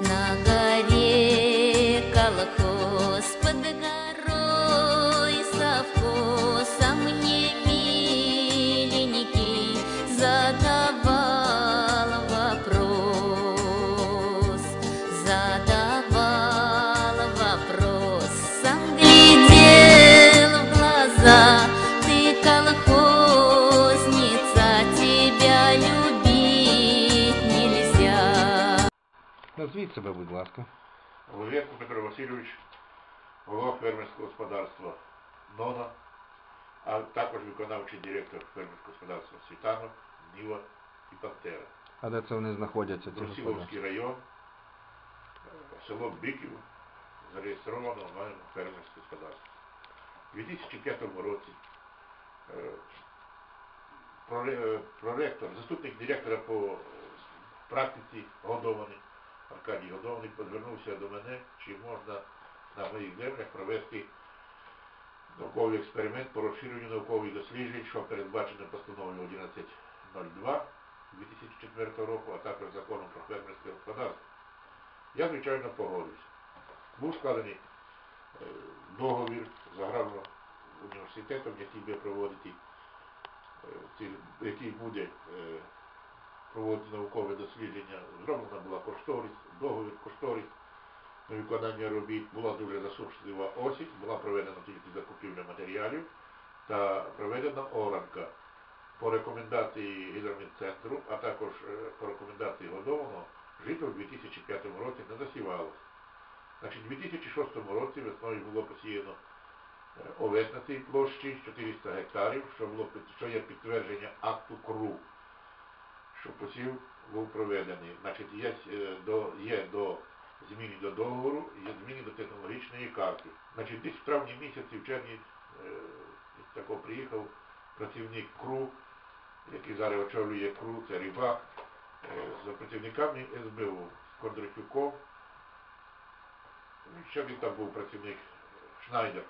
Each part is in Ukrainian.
На Назвіть себе, будь ласка. Левєнко Петро Васильович, голова фермерського господарства Нона, а також виконавчий директор фермерського господарства Світанок, Ніва і Пантера. А де це вони знаходяться? Брусиловський район, е, село Биків, зареєстровано маємо фермерське господарство. У 2005 році е, е, проректор, заступник директора по практиці Годований, Аркадій Годований, звернувся до мене, чи можна на моїх землях провести науковий експеримент по розширенню наукових досліджень, що передбачено постановою 1102 2004 року, а також законом про фермерське господарство. Я, звичайно, погодився. Був складений е, договір з аграрним університетом, який буде проводити, е, який буде проводити наукове дослідження. Зроблена була кошторис, договір, кошторис на виконання робіт. Була дуже засушлива осінь, була проведена тільки закупівля матеріалів та проведена оранка по рекомендації гідромедцентру, а також е, по рекомендації годованого, жито в 2005 році не засівалося. Значить, у 2006 році весною було посіяно е, овець на цій площі 400 гектарів, що, було, що є підтвердження акту КРУ, що посів був проведений. Значить, є, е, до, є до зміни до договору, є зміни до технологічної карти. Значить, десь в травні місяці, в червні, е, із такого приїхав працівник КРУ, який зараз очолює КРУ, це Рибак, е, з працівниками СБУ, з Кондратюком. Ну, Ще він там був працівник Шнайдер,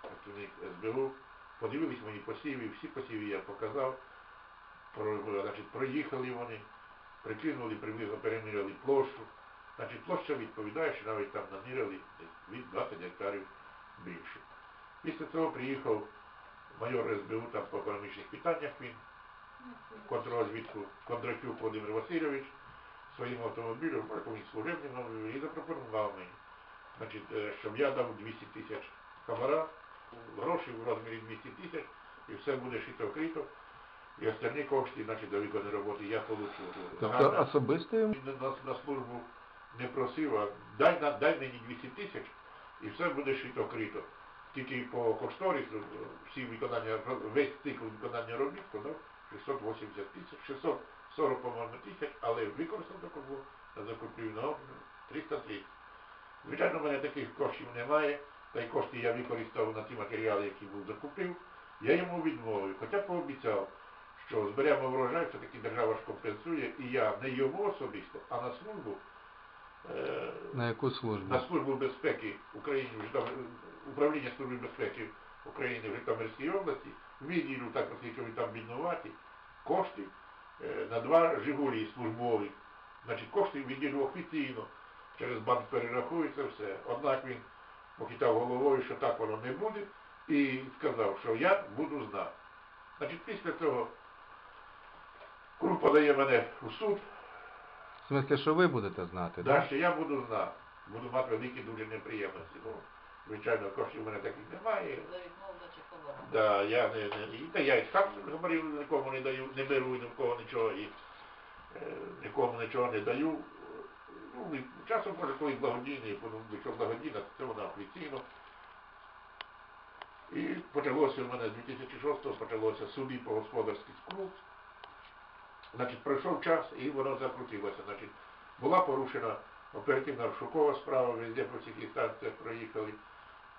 працівник СБУ. Подивились мої посіви, всі посіви я показав. Значить, проїхали вони, прикинули, приблизно переміряли площу. Значить, площа відповідає, що навіть там наміряли від 20 гектарів більше. Після цього приїхав майор СБУ там по економічних питаннях він, контррозвідку Кондратюк Володимир Васильович своїм автомобілем, якимось служебним і запропонував мені, значить, е, щоб я дав 200 тисяч хабара, гроші в розмірі 200 тисяч, і все буде шито крито. І остальні кошти, значить, до виконаної роботи я получу. Тобто особисто йому? Він на, на службу не просив, а дай, на, дай мені 200 тисяч і все буде шито крито. Тільки по кошторису всі виконання, весь цикл виконання робіт складав 680 тисяч, 640, по-моєму, тисяч, але використано таке було на закупівлю на обмін 330. Звичайно, в мене таких коштів немає, та й кошти я використав на ті матеріали, які був закупив. Я йому відмовив, хоча пообіцяв, що зберемо врожай, все-таки держава ж компенсує, і я не йому особисто, а на службу, е, На яку службу? на службу безпеки України, управління служби безпеки України в Житомирській області, відділу, так оскільки ви там біднуваті, кошти е, на два Жигулі службові. Значить, кошти відділу офіційно, через банк перерахується все. Однак він похитав головою, що так воно не буде, і сказав, що я буду знати. Значить, після цього Круг подає мене у суд, В смислі, що ви будете знати, да, так? що я буду знати, буду мати великі дуже неприємності. Ну, звичайно, коштів у мене таких немає. За чи. Да, я не, не і та я і сам говорив, нікому не даю, не беру ні в кого нічого і е, нікому нічого не даю. Ну, і часом може коли благодійний, ну, якщо благодійна, то це вона офіційно. І почалося у мене з 2006-го почалося суди по господарський круг. Значить, пройшов час і воно закрутилося. Значить, була порушена оперативна розшукова справа, везде по всіх інстанціях проїхали.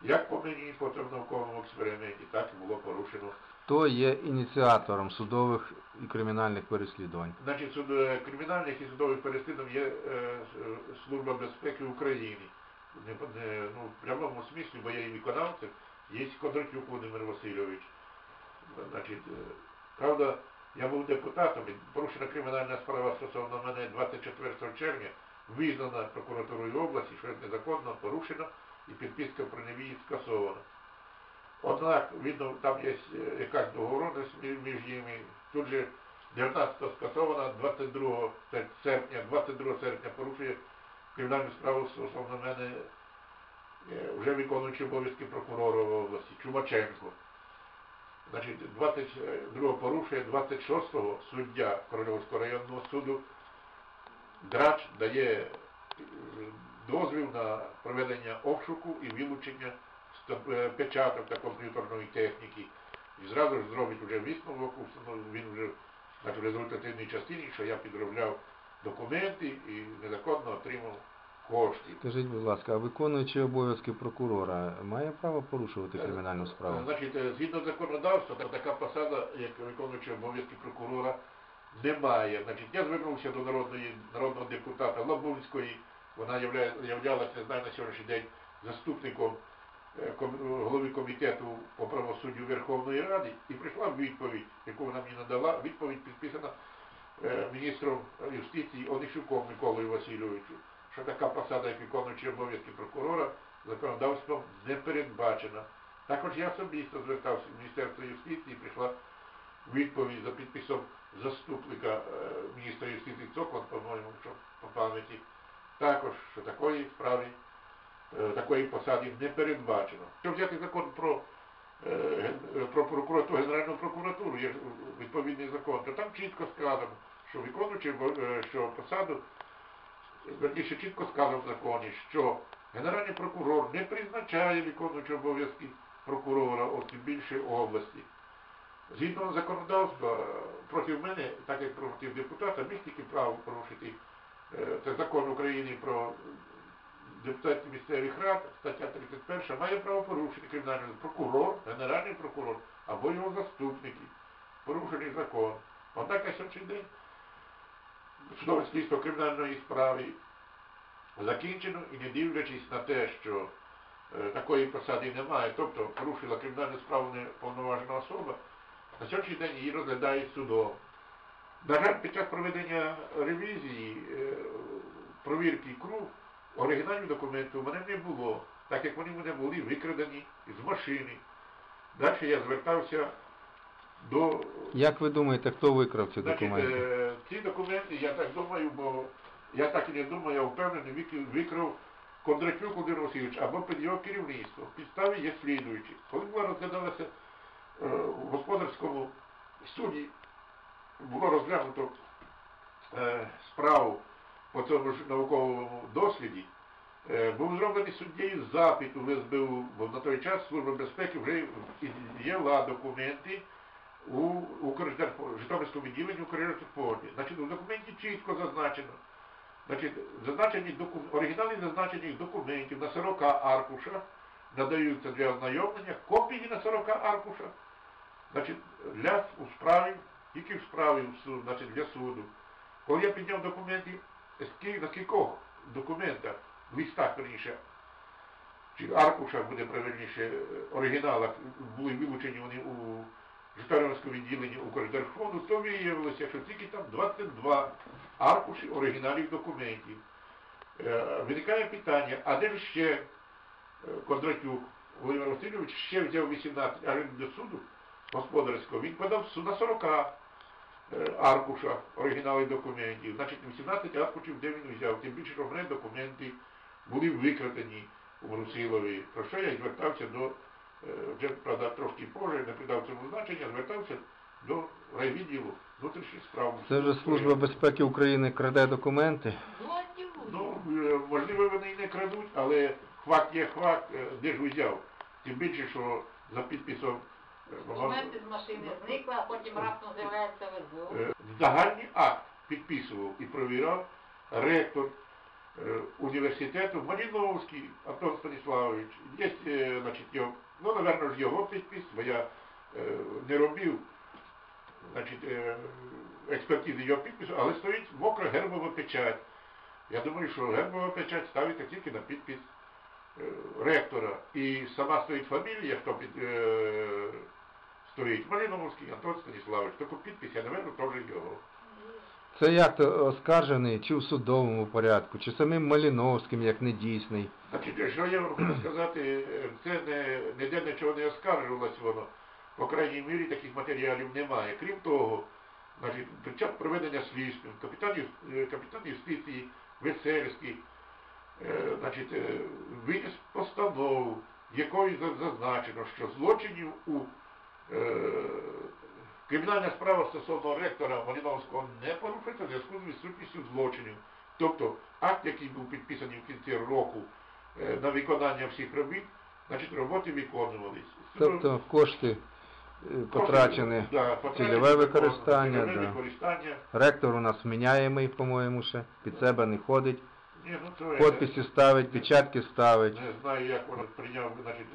Як по мені, потім в науковому експерименті, так і було порушено. Хто є ініціатором судових і кримінальних переслідувань? Значить, суд, е, кримінальних і судових переслідувань є е, е, Служба безпеки України. Не, не, ну, в прямому смислі, бо я її виконавцем, є Кондратюк Володимир Васильович. Значить, е, правда, я був депутатом, порушена кримінальна справа стосовно мене 24 червня визнана прокуратурою області, що незаконно порушена і підписка про невії скасована. Однак, видно, там є е, якась договоренність між ними. Тут же 19-го скасована, 22 серпня, 22 серпня порушує кримінальну справу стосовно мене е, вже виконуючи обов'язки прокурора в області, Чумаченко. Значить, 22 порушує 26-го суддя Корольовського районного суду Драч дає е, дозвіл на проведення обшуку і вилучення е, печаток та комп'ютерної техніки. І зразу ж зробить вже висновок, він вже в результативній частині, що я підробляв документи і незаконно отримав Скажіть, будь ласка, а виконуючий обов'язки прокурора має право порушувати кримінальну справу? Значить, е, згідно законодавства, така посада, як виконуючий обов'язки прокурора, немає. Значить, я звернувся до народної, народного депутата Лабунської, вона являлася, не знаю, на сьогоднішній день заступником е, голови комітету по правосуддю Верховної Ради, і прийшла відповідь, яку вона мені надала, відповідь підписана е, міністром юстиції Онищуком Миколою Васильовичу, що така посада, як виконуючий обов'язки прокурора, законодавством не передбачена. Також я особисто звертався в Міністерство юстиції, прийшла відповідь за підписом заступника е, міністра юстиції Цоклан, по-моєму, що по пам'яті, також, що такої справи, е, такої посади не передбачено. Що взяти закон про, е, про прокуратуру, Генеральну прокуратуру, є відповідний закон, то там чітко сказано, що виконуючи що посаду, верніше чітко сказано в законі, що Генеральний прокурор не призначає виконуючи обов'язки прокурора, от більше області. Згідно законодавства, проти мене, так як проти депутата, міг тільки право порушити е, це закон України про депутатів місцевих рад, стаття 31, має право порушити кримінальний прокурор, генеральний прокурор або його заступники. Порушений закон. Однак на сьогоднішній день судове слідство кримінальної справи закінчено і не дивлячись на те, що е, такої посади немає, тобто порушила кримінальну справу неповноважена особа, на сьогоднішній день її розглядають судом. На жаль, під час проведення ревізії, е, провірки КРУ, оригінальних документів у мене не було, так як вони в мене були викрадені з машини. Далі я звертався до Як ви думаєте, хто викрав ці Значить, документи? е, ці документи, я так думаю, бо я так і не думаю, я впевнений, вик- викрав Кондратюк Володимир Васильович або під його керівництво. Підстави є слідуючі. Коли була розглядалася е, в господарському суді, було розглянуто е, справу по цьому ж науковому досліді, е, був зроблений суддєю запит у СБУ, бо на той час Служба безпеки вже є документи у Укрдержфонді, Житомирському відділенні Укрдержфонді. Значить, у документі чітко зазначено, значить, зазначені доку... оригінали зазначених документів на 40 аркушах надаються для ознайомлення, копії на 40 аркушах, значить, для у справі, тільки в справі в суд, значить, для суду. Коли я підняв документи, ски- на кількох документах, в листах, верніше, чи аркушах буде правильніше, е, оригіналах були вилучені вони у Житомирському відділенні Укрдержфонду, то виявилося, що тільки там 22 аркуші оригіналів документів. Е, виникає питання, а де ж ще е, Кондратюк Володимир Васильович ще взяв 18 аж до суду господарського, він подав суд на 40 е, аркушах оригіналів документів. Значить, 18 аркушів, де він взяв, тим більше, що в мене документи були викрадені у Брусилові, про що я звертався до, вже, правда, трошки позже, не придав цьому значення, звертався до райвідділу внутрішніх справ. Це вже Служба безпеки України краде документи. Ну, е, можливо, вони і не крадуть, але факт є факт, е, де ж взяв. Тим більше, що за підписом е, Документи з машини зникли, а потім раптом з'являється в СБУ. Е, Загальний акт підписував і провірав ректор е, університету Маліновський Антон Станіславович. Є, е, значить, його, ну, напевно його підпис, бо я е, не робив значить, е, експертизи його підпису, але стоїть мокра гербова печать. Я думаю, що гербова печать ставиться тільки на підпис е, ректора. І сама стоїть фамілія, хто під, е, стоїть Малиновський Антон Станіславович. Таку підпис, я, напевно, теж його. Це як то оскаржений, чи в судовому порядку, чи самим Маліновським, як недійсний. Значить, що я хочу сказати, це не, ніде нічого не оскаржувалось воно. По крайній мірі таких матеріалів немає. Крім того, значить, під час проведення слідства капітан, е, юстиції Весельський е, значить, е, виніс постанову, в якої зазначено, що злочинів у кримінальна справа стосовно ректора Маліновського не порушується в зв'язку з відсутністю злочинів. Тобто акт, який був підписаний в кінці року е, на виконання всіх робіт, значить роботи виконувались. Тобто кошти е, потрачені. Да, цільове використання, да. використання. Ректор у нас вміняємий, по-моєму, ще. Під себе не ходить. Ні, ну, то, Подписи ставить, печатки ставить. Не знаю, як воно прийняв, значить,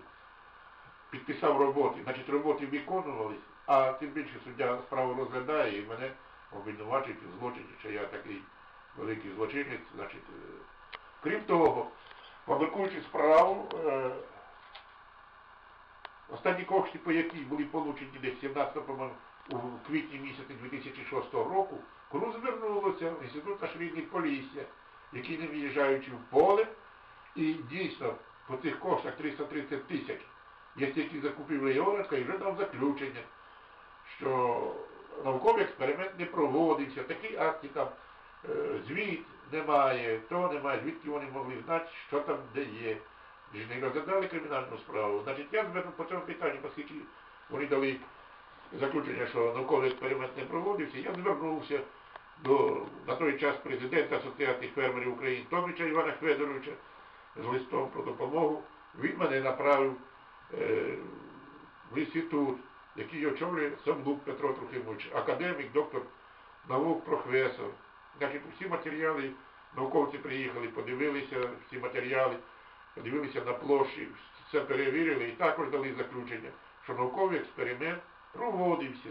підписав роботи. Значить, роботи виконувались, а тим більше суддя справу розглядає і мене обвинувачують у злочині, що я такий великий злочинець. Значить, е, крім того, публікуючи справу, е, останні кошти, по якій були получені десь 17, по-моєму, у квітні місяці 2006 року, Кру звернулося в інститут Нашрідних Полісся, які не виїжджаючи в поле, і дійсно по цих коштах 330 тисяч є тільки закупівля Йонатка і вже дав заключення, що науковий експеримент не проводився, такі акти там е, звіт немає, то немає, звідки вони могли знати, що там де є. Ж не розглядали кримінальну справу. Значить, я по цьому питанню, оскільки вони дали заключення, що науковий експеримент не проводився, я звернувся до на той час президента Асоціації фермерів України Томіча Івана Федоровича з листом про допомогу. Він мене направив е, в інститут, який очолює Самбук Петро Трохимович, академік, доктор наук, професор. Значить, всі матеріали, науковці приїхали, подивилися всі матеріали, подивилися на площі, все перевірили і також дали заключення, що науковий експеримент проводився.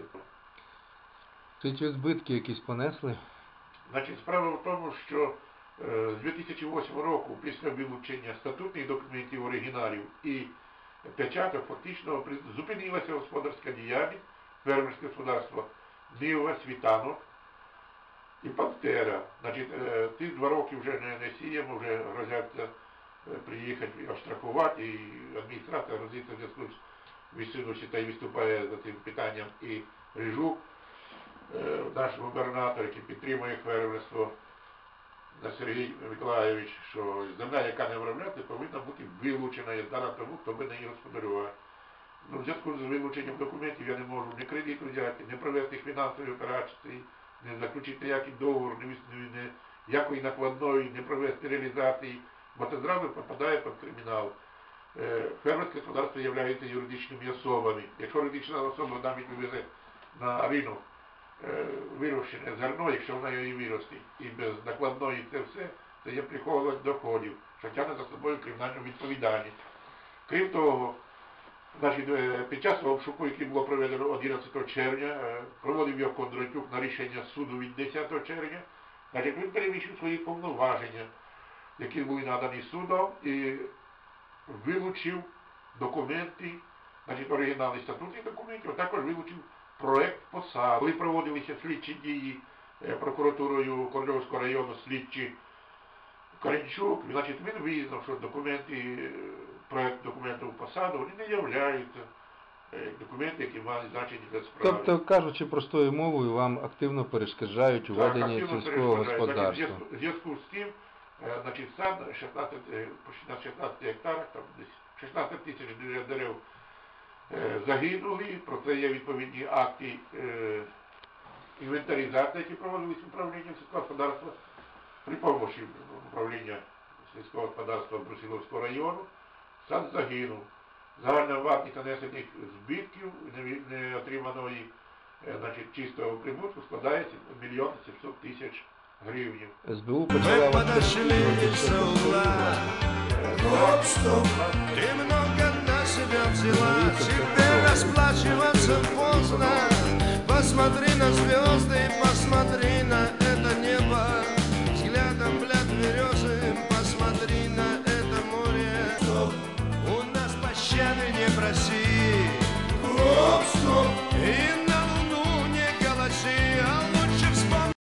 Чи збитки якісь понесли? Значить, справа в тому, що е, з 2008 року, після вилучення статутних документів оригіналів і печаток, фактично зупинилася господарська діяльність, фермерське господарство Нива, Світанок і Пантера. Значить, е, ті два роки вже не, не сіємо, вже грозяться е, приїхати оштрафувати, і адміністрація грозиться зв'язку з відсунувши та й виступає за цим питанням і Рижук, е, наш губернатор, який підтримує фермерство, на Сергій Миколаєвич, що земля, яка не обробляється, повинна бути вилучена і дана тому, хто би неї господарював. Ну, в зв'язку з вилученням документів я не можу ні кредит взяти, не провести фінансові операції, не заключити ніякий договор, не, ніякої накладної, не провести реалізації, бо це зразу попадає під кримінал. Е, Фермерське господарство є юридичними особами. Якщо юридична особа навіть вивезе на ринок вирощене зерно, якщо вона його і виростить, і без накладної це все, це є приховувач доходів, що тягне за собою кримінальну відповідальність. Крім того, значить, е, під час обшуку, який було проведено 11 червня, е, проводив його Кондратюк на рішення суду від 10 червня, значить, він перевищив свої повноваження, які були надані судом, і вилучив документи, значить, оригінали статутних документів, а також вилучив проект посади. Коли проводилися слідчі дії е, прокуратурою Корольовського району слідчі Коренчук, значить, він визнав, що документи, е, проект документів посаду, вони не являються е, документи, які мають значення для справи. Тобто, кажучи простою мовою, вам активно перешкоджають у веденні сільського перешкоджають. Значить, в господарства. зв'язку- В зв'язку з тим, значить, сад 16, е, на 16 гектарах, там десь 16 тисяч дерев- загинули, про це є відповідні акти е, інвентаризації, які проводились управлінням сільського господарства при помощі управління сільського господарства Брусиловського району. Сад загинув. Загальна вартість нанесених збитків неві- неотриманої е, значить, чистого прибутку складає мільйон 700 тисяч гривень. СБУ почала вас подошли переслідувати с щодо угла. того, Стоп, стоп, ты много на начала Теперь расплачиваться поздно. Посмотри на звезды, посмотри на это небо. Взглядом бляд березы, посмотри на это море. У нас пощады не проси. Упс!